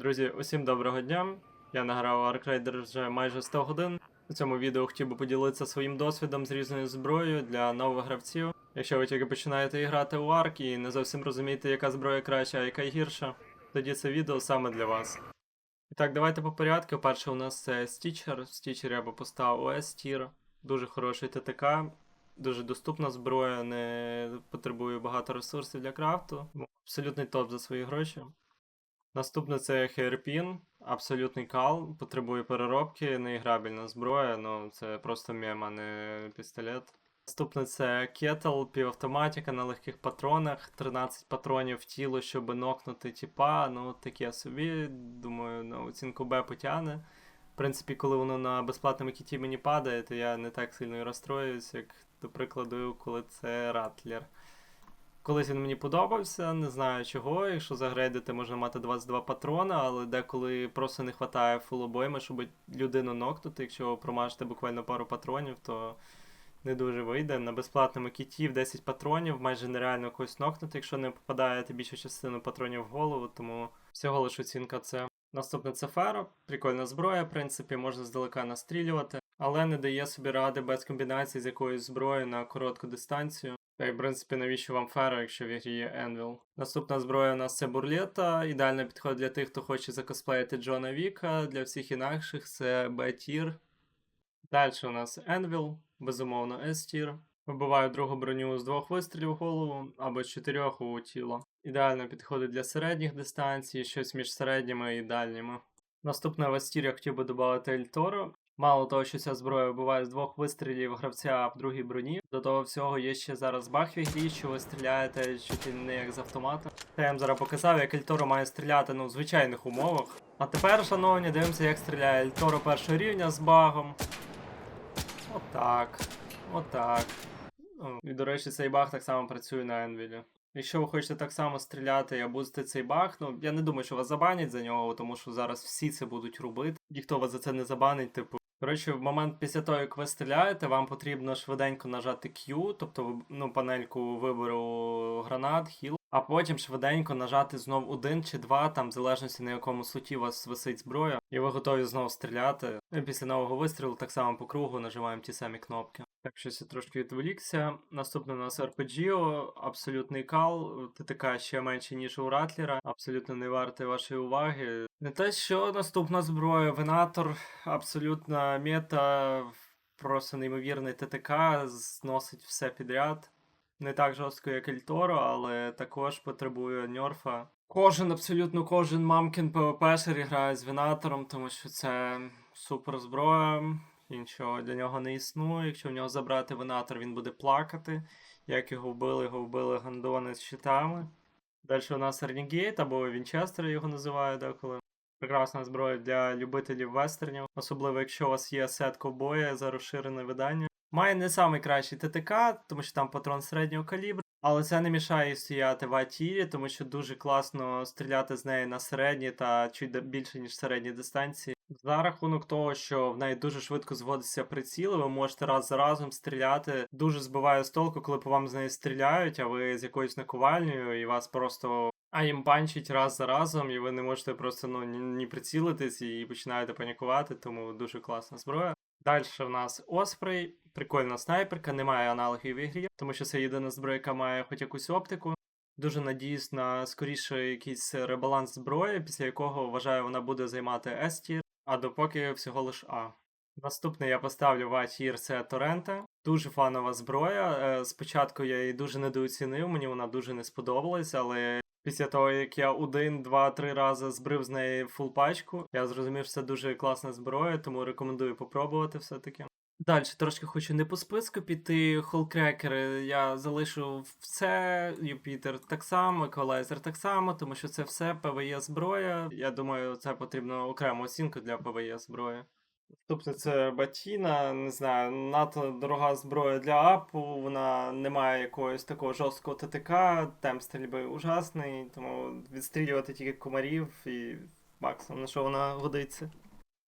Друзі, усім доброго дня. Я награв Raider вже майже 100 годин. У цьому відео хотів би поділитися своїм досвідом з різною зброєю для нових гравців. Якщо ви тільки починаєте грати у Ark і не зовсім розумієте, яка зброя краща, а яка гірша, тоді це відео саме для вас. І так, давайте по порядку. Перше у нас це Stitcher. Stitcher я би поставив OS тір. Дуже хороший ТТК, дуже доступна зброя, не потребує багато ресурсів для крафту. Абсолютний топ за свої гроші. Наступне це Hairpin, абсолютний кал, потребує переробки, неіграбельна зброя, ну це просто мем, а не пістолет. Наступне це Kettle, півавтоматика на легких патронах, 13 патронів в тіло, щоб нокнути тіпа, ну таке собі, думаю, на оцінку Б потягне. В принципі, коли воно на безплатному кіті мені падає, то я не так сильно і розстроююсь, як, до прикладу, коли це Ратлер. Колись він мені подобався, не знаю чого. Якщо загрейдити, можна мати 22 патрона, але деколи просто не вистачає фул обойми, щоб людину нокнути. Якщо промажете буквально пару патронів, то не дуже вийде. На безплатному кіті в 10 патронів майже нереально когось нокнути, якщо не попадаєте більшу частину патронів в голову, тому всього лиш оцінка це. Наступне це феро, прикольна зброя, в принципі, можна здалека настрілювати, але не дає собі ради без комбінації з якоюсь зброєю на коротку дистанцію. Та й, в принципі, навіщо вам феро, якщо в ігрі є Енвіл. Наступна зброя у нас це бурлета. Ідеально підходить для тих, хто хоче закосплеїти Джона Віка. Для всіх інакших це Б-тір. Далі у нас Енвіл, безумовно, S-тір. Вибиваю другу броню з двох вистрілів в голову або з чотирьох у тіло. Ідеально підходить для середніх дистанцій, щось між середніми і дальніми. Наступне в S-тір я хотів би додати Ельторо. Мало того, що ця зброя вбиває з двох вистрілів гравця в другій броні. До того всього є ще зараз баг в ігрі, що ви стріляєте чуть не як з автомата. Та я вам зараз показав, як Ельторо має стріляти ну, в звичайних умовах. А тепер, шановні, дивимося, як стріляє Ельторо першого рівня з багом. Отак. Отак. І, до речі, цей баг так само працює на Енвілі. Якщо ви хочете так само стріляти і абузити цей баг, ну я не думаю, що вас забанять за нього, тому що зараз всі це будуть робити. Ніхто вас за це не забанить, типу. Коротше, в момент після того, як ви стріляєте, вам потрібно швиденько нажати Q, тобто ну, панельку вибору гранат, хіл, а потім швиденько нажати знов один чи два, там в залежності на якому суті у вас висить зброя, і ви готові знову стріляти. І після нового вистрілу так само по кругу нажимаємо ті самі кнопки. Так, щось я трошки відволікся. Наступне у нас RPG, абсолютний кал, ТТК ще менше, ніж у Ратлера, абсолютно не вартий вашої уваги. Не те, що наступна зброя, Венатор, абсолютна мета, просто неймовірний ТТК, зносить все підряд. Не так жорстко, як Ельторо, але також потребує ньорфа. Кожен, абсолютно кожен мамкін ПВПшер грає з Венатором, тому що це супер зброя. Іншого для нього не існує. Якщо в нього забрати винатор, він буде плакати. Як його вбили, його вбили гандони з щитами. Далі у нас Ренігейт або Вінчестер його називають деколи. Прекрасна зброя для любителів вестернів, особливо якщо у вас є сет ковбоя за розширене видання. Має не найкращий ТТК, тому що там патрон середнього калібру, але це не мішає стояти в атірі, тому що дуже класно стріляти з неї на середні та чуть більше, ніж середні дистанції. За рахунок того, що в неї дуже швидко зводиться приціл, ви можете раз за разом стріляти. Дуже збиває з толку, коли по вам з неї стріляють, а ви з якоюсь наковальнею, і вас просто аїмпанчить раз за разом, і ви не можете просто ну, ні прицілитись і починаєте панікувати, тому дуже класна зброя. Далі в нас Оспрей, прикольна снайперка, немає аналогів в ігрі, тому що це єдина зброя, яка має хоч якусь оптику. Дуже надіюсь на скоріше якийсь ребаланс зброї, після якого вважаю, вона буде займати S-тір, а допоки всього лиш А. Наступне я поставлю в це Торрента. Дуже фанова зброя. Е, Спочатку я її дуже недооцінив, мені вона дуже не сподобалась, але після того, як я один, два, три рази збрив з неї фулпачку, я зрозумів, що це дуже класна зброя, тому рекомендую попробувати все-таки. Далі трошки хочу не по списку піти. Холкрекер я залишу все, Юпітер так само, еквалайзер так само, тому що це все ПВЄ зброя. Я думаю, це потрібно окрему оцінку для ПВЄ зброї. Тобто це Батіна, не знаю, надто дорога зброя для апу, вона не має якогось такого жорсткого ТТК, темп стрільби ужасний, тому відстрілювати тільки комарів і максимум на що вона годиться.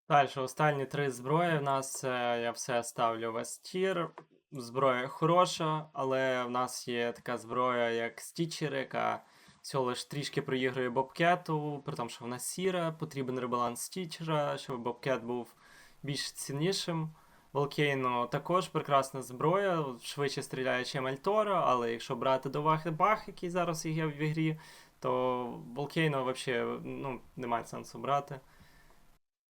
Далі, останні три зброї в нас я все ставлю в S-тір. Зброя хороша, але в нас є така зброя, як Стічер, яка всього лиш трішки проігрує Бобкету, при тому, що вона сіра, потрібен ребаланс стічера, щоб Бобкет був більш ціннішим. Волкейно також прекрасна зброя, швидше стріляє, чим Альтора, але якщо брати до уваги бах, який зараз є в ігрі, то Волкейно взагалі ну, немає сенсу брати.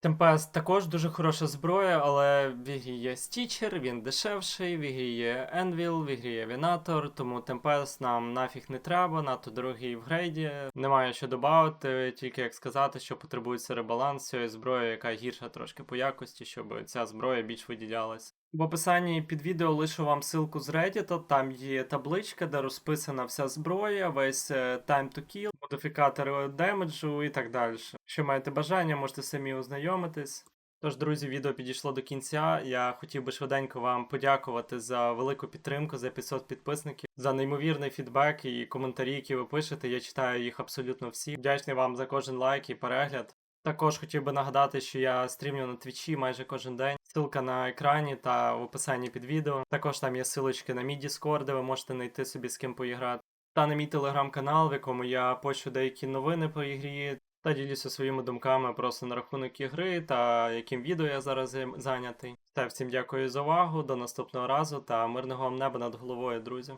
Темпест також дуже хороша зброя, але в ігрі є стічер, він дешевший, в ігрі є Енвіл, в ігрі є Вінатор, тому Темпест нам нафіг не треба, надто дорогий в грейді. Немає що додати, тільки як сказати, що потребується ребаланс цієї зброї, яка гірша трошки по якості, щоб ця зброя більш виділялась. В описанні під відео лишу вам ссылку з Reddit, там є табличка, де розписана вся зброя, весь е, time to kill, модифікатори демеджу і так далі. Якщо маєте бажання, можете самі ознайомитись. Тож, друзі, відео підійшло до кінця. Я хотів би швиденько вам подякувати за велику підтримку, за 500 підписників, за неймовірний фідбек і коментарі, які ви пишете. Я читаю їх абсолютно всі. Вдячний вам за кожен лайк і перегляд. Також хотів би нагадати, що я стрімлю на твічі майже кожен день. Ссылка на екрані та в описанні під відео. Також там є ссылочки на мій Discord, де ви можете знайти собі з ким поіграти. Та на мій телеграм-канал, в якому я пощу деякі новини по ігрі, та ділюся своїми думками просто на рахунок ігри та яким відео я зараз зайнятий. Та всім дякую за увагу, до наступного разу та мирного вам неба над головою, друзі.